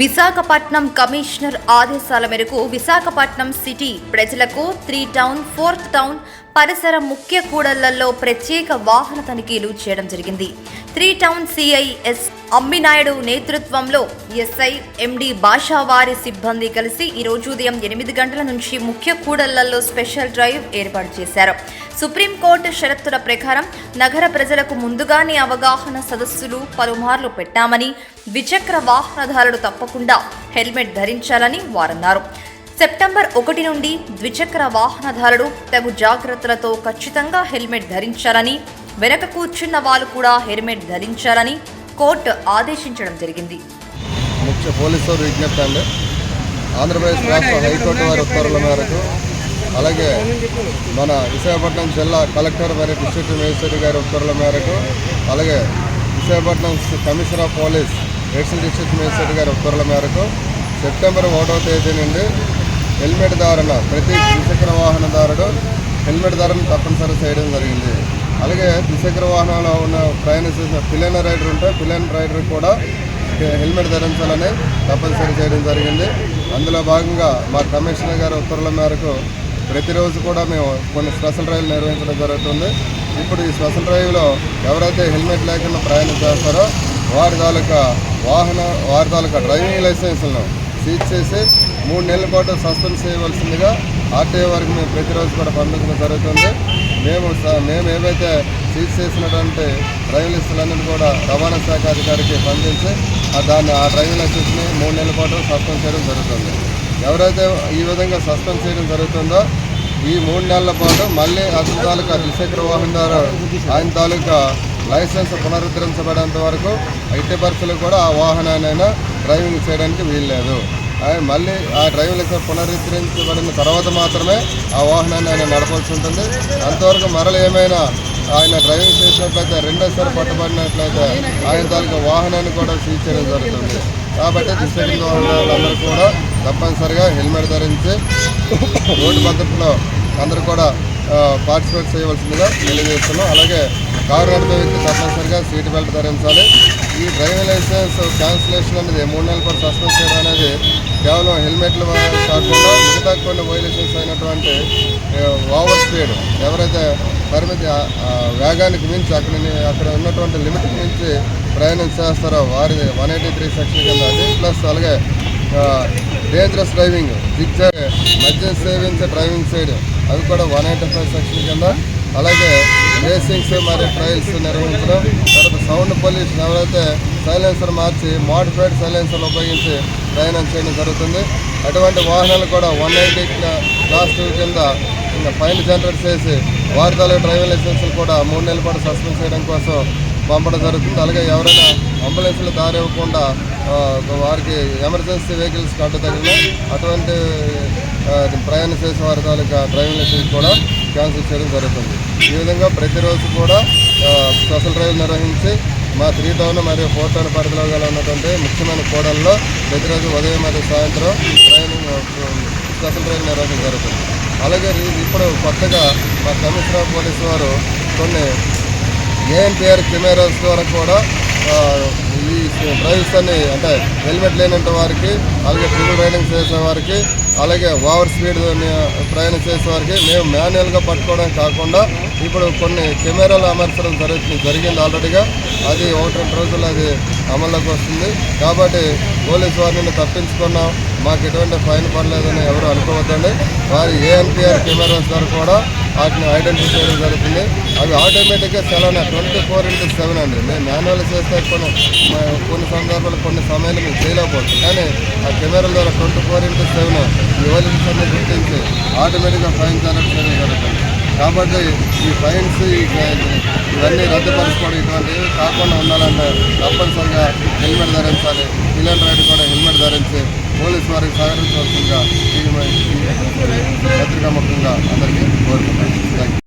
Visakhapatnam commissioner ఆదేశాల మేరకు Visakhapatnam city ప్రజలకు త్రీ టౌన్ ఫోర్త్ టౌన్ పరిసర ముఖ్య కూడళ్ళలో ప్రత్యేక వాహన తనిఖీలు చేయడం జరిగింది. త్రీ టౌన్ సిఐఎస్ అమ్మినాయుడు నేతృత్వంలో ఎస్ఐ ఎండి భాషా వారి సిబ్బంది కలిసి ఈరోజు ఉదయం ఎనిమిది గంటల నుంచి ముఖ్య కూడళ్ళలో స్పెషల్ డ్రైవ్ ఏర్పాటు చేశారు. సుప్రీంకోర్టు షరతుల ప్రకారం నగర ప్రజలకు ముందుగానే అవగాహన సదస్సులు పలుమార్లు పెట్టామని ద్విచక్ర వాహనదారులు తప్పకుండా హెల్మెట్ ధరించాలని వారన్నారు. సెప్టెంబర్ ఒకటి నుండి ద్విచక్ర వాహనదారులు తగు జాగ్రత్తలతో ఖచ్చితంగా హెల్మెట్ ధరించాలని వెనక కూర్చున్న వాళ్ళు కూడా హెల్మెట్ ధరించాలని కోర్టు ఆదేశించడం జరిగింది. ముఖ్య పోలీసు విజ్ఞప్తి అండి ఆంధ్రప్రదేశ్ రాష్ట్ర హైకోర్టు వారి ఉత్తర్వుల మేరకు అలాగే మన విశాఖపట్నం జిల్లా కలెక్టర్ మరియు డిస్ట్రిక్ట్ మేజిస్ట్రేట్ గారి ఉత్తర్వుల మేరకు అలాగే Visakhapatnam commissioner of police additional district magistrate గారి ఉత్తర్వుల మేరకు సెప్టెంబర్ ఒకటవ తేదీ నుండి హెల్మెట్ ధారణ ప్రతి ద్విచక్ర వాహనదారుడు హెల్మెట్ ధరను తప్పనిసరి చేయడం జరిగింది. అలాగే ద్విచక్ర వాహనంలో ఉన్న ప్రయాణిస్తున్న పిల్లైన రైడర్ ఉంటే పిల్లైన రైడర్ కూడా హెల్మెట్ ధరించాలని తప్పనిసరి చేయడం జరిగింది. అందులో భాగంగా మా కమిషనర్ గారి ఉత్తర్వుల మేరకు ప్రతిరోజు కూడా మేము కొన్ని స్పెషల్ డ్రైవ్లు నిర్వహించడం జరుగుతుంది. ఇప్పుడు ఈ స్పెషల్ డ్రైవ్లో ఎవరైతే హెల్మెట్ లేకుండా ప్రయాణం చేస్తారో వారి తాలూకా వాహన వారి తాలూకా డ్రైవింగ్ లైసెన్స్లను సీజ్ చేసి మూడు నెలల పాటు సస్పెండ్ చేయవలసిందిగా ఆర్టీఓ వారికి మేము ప్రతిరోజు కూడా పంపించడం జరుగుతుంది. మేము మేము ఏవైతే సీజ్ చేసినటువంటి డ్రైవింగ్ లైసెన్స్లన్నీ కూడా రవాణా శాఖ అధికారికి పంపించి దాన్ని ఆ డ్రైవింగ్ లైసెన్స్ని మూడు నెలల పాటు సస్పెండ్ చేయడం జరుగుతుంది. ఎవరైతే ఈ విధంగా సస్పెండ్ చేయడం జరుగుతుందో ఈ మూడు నెలల పాటు మళ్ళీ అతని తాలూకా ద్విచక్ర వాహనదారు ఆయన తాలూకా లైసెన్స్ పునరుద్ధరించబడేంత వరకు ఎట్టి పరిస్థితులు కూడా ఆ వాహనాన్ని డ్రైవింగ్ చేయడానికి వీల్లేదు. ఆయన మళ్ళీ ఆ డ్రైవింగ్ లైసెన్స్ పునరుద్ధరించబడిన తర్వాత మాత్రమే ఆ వాహనాన్ని ఆయన నడపాల్సి ఉంటుంది. అంతవరకు మరల ఏమైనా ఆయన డ్రైవింగ్ చేసినట్లయితే రెండోసారి పట్టుబడినట్లయితే ఆయన తాలూకా వాహనాన్ని కూడా సీజ్ చేయడం జరుగుతుంది. కాబట్టి ద్విచక్ర వాళ్ళందరూ కూడా తప్పనిసరిగా హెల్మెట్ ధరించి రోడ్డు భద్రతలో అందరూ కూడా పార్టిసిపేట్ చేయవలసిందిగా తెలియజేస్తున్నాం. అలాగే కారు నడిపే వ్యక్తి తప్పనిసరిగా సీట్ బెల్ట్ ధరించాలి. ఈ డ్రైవింగ్ లైసెన్స్ క్యాన్సిలేషన్ అనేది మూడు నెలల పాటు సస్పెండ్ చేయడం అనేది కేవలం హెల్మెట్లు కాకుండా మిగతా కొన్ని వైలేషన్స్ అయినటువంటి ఓవర్ స్పీడ్ ఎవరైతే పరిమితి వేగానికి మించి అక్కడ అక్కడ ఉన్నటువంటి లిమిట్కి మించి ప్రయాణం చేస్తారో వారి వన్ ఎయిటీ త్రీ సెక్షన్ కింద అది. ప్లస్ అలాగే డేంజరస్ డ్రైవింగ్ జిగ్జాగ్ మద్యం సేవించే డ్రైవింగ్ సైడ్ అది కూడా వన్ ఎయిటీ ఫైవ్ సెక్షన్ కింద అలాగే రేసింగ్స్ మరియు ట్రయల్స్ నిర్వహించడం తర్వాత సౌండ్ పొల్యూషన్ ఎవరైతే సైలెన్సర్ మార్చి మోడిఫైడ్ సైలెన్సర్లు ఉపయోగించి ప్రయాణం చేయడం జరుగుతుంది. అటువంటి వాహనాలు కూడా వన్ ఎయిటీ క్లాస్ టూ కింద ఫైన్ జనరేట్ చేసి వారి డ్రైవింగ్ లైసెన్స్లు కూడా మూడు నెలల పాటు సస్పెండ్ చేయడం కోసం పంపడం జరుగుతుంది. అలాగే ఎవరైనా అంబులెన్స్లు దారి ఇవ్వకుండా వారికి ఎమర్జెన్సీ వెహికల్స్ అడ్డు తగిలిన అటువంటి ప్రయాణం చేసే వారి తాలూకా డ్రైవింగ్ లైసెన్స్ కూడా క్యాన్సిల్ చేయడం జరుగుతుంది. ఈ విధంగా ప్రతిరోజు కూడా స్పెషల్ డ్రైవ్ నిర్వహించి మా త్రీ టౌన్ మరియు ఫోర్ టౌన్ పరిధిలో గల ఉన్నటువంటి ముఖ్యమైన కోడల్లో ప్రతిరోజు ఉదయం మరియు సాయంత్రం ట్రైనింగ్ స్పెషల్ డ్రైవ్ నిర్వహించడం జరుగుతుంది. అలాగే ఇప్పుడు కొత్తగా మా కమిషనర్ పోలీసు వారు కొన్ని ఏఎన్పిఆర్ కెమెరాస్ ద్వారా కూడా ఈ డ్రైవ్స్ అన్ని అంటే హెల్మెట్ లేనంత వారికి అలాగే ట్రిపుల్ రైడింగ్ చేసే వారికి అలాగే ఓవర్ స్పీడ్ ప్రయాణం చేసే వారికి మేము మాన్యువల్గా పట్టుకోవడం కాకుండా ఇప్పుడు కొన్ని కెమెరాలు అమర్చడం జరుగుతుంది జరిగింది ఆల్రెడీగా. అది ఒకటి రెండు రోజులు అది అమల్లోకి వస్తుంది. కాబట్టి పోలీసు వారిని తప్పించుకున్నాం మాకు ఎటువంటి ఫైన్ పడలేదని ఎవరు అనుకోవద్దండి. వారి ఏఎన్పిఆర్ కెమెరాస్ ద్వారా కూడా వాటిని ఐడెంటిఫై చేయడం జరుగుతుంది. అవి ఆటోమేటిక్గా సెలవున ట్వంటీ ఫోర్ ఇంటూ సెవెన్ అండి. మేము మాన్యువల్ చేస్తే కొన్ని కొన్ని సందర్భాలు కొన్ని సమయాలు మేము చేయలేకపోవచ్చు కానీ ఆ కెమెరాల ద్వారా ట్వంటీ ఫోర్ ఇంటూ సెవెన్ ఈ గుర్తించి ఆటోమేటిక్గా ఫైన్ జరగడం జరుగుతుంది. కాబట్టి ఈ ఫైన్స్ ఇవన్నీ రద్దుపరచుకోవడం ఇటువంటివి కాకుండా ఉండాలంటే తప్పనిసరిగా హెల్మెట్ ధరించాలి పిల్లల రైడ్ కూడా హెల్మెట్ ధరించి పోలీసు వారికి సహకరించవలసిందిగా పత్రికా ముఖ్యంగా అందరికీ కోరుకుంటాను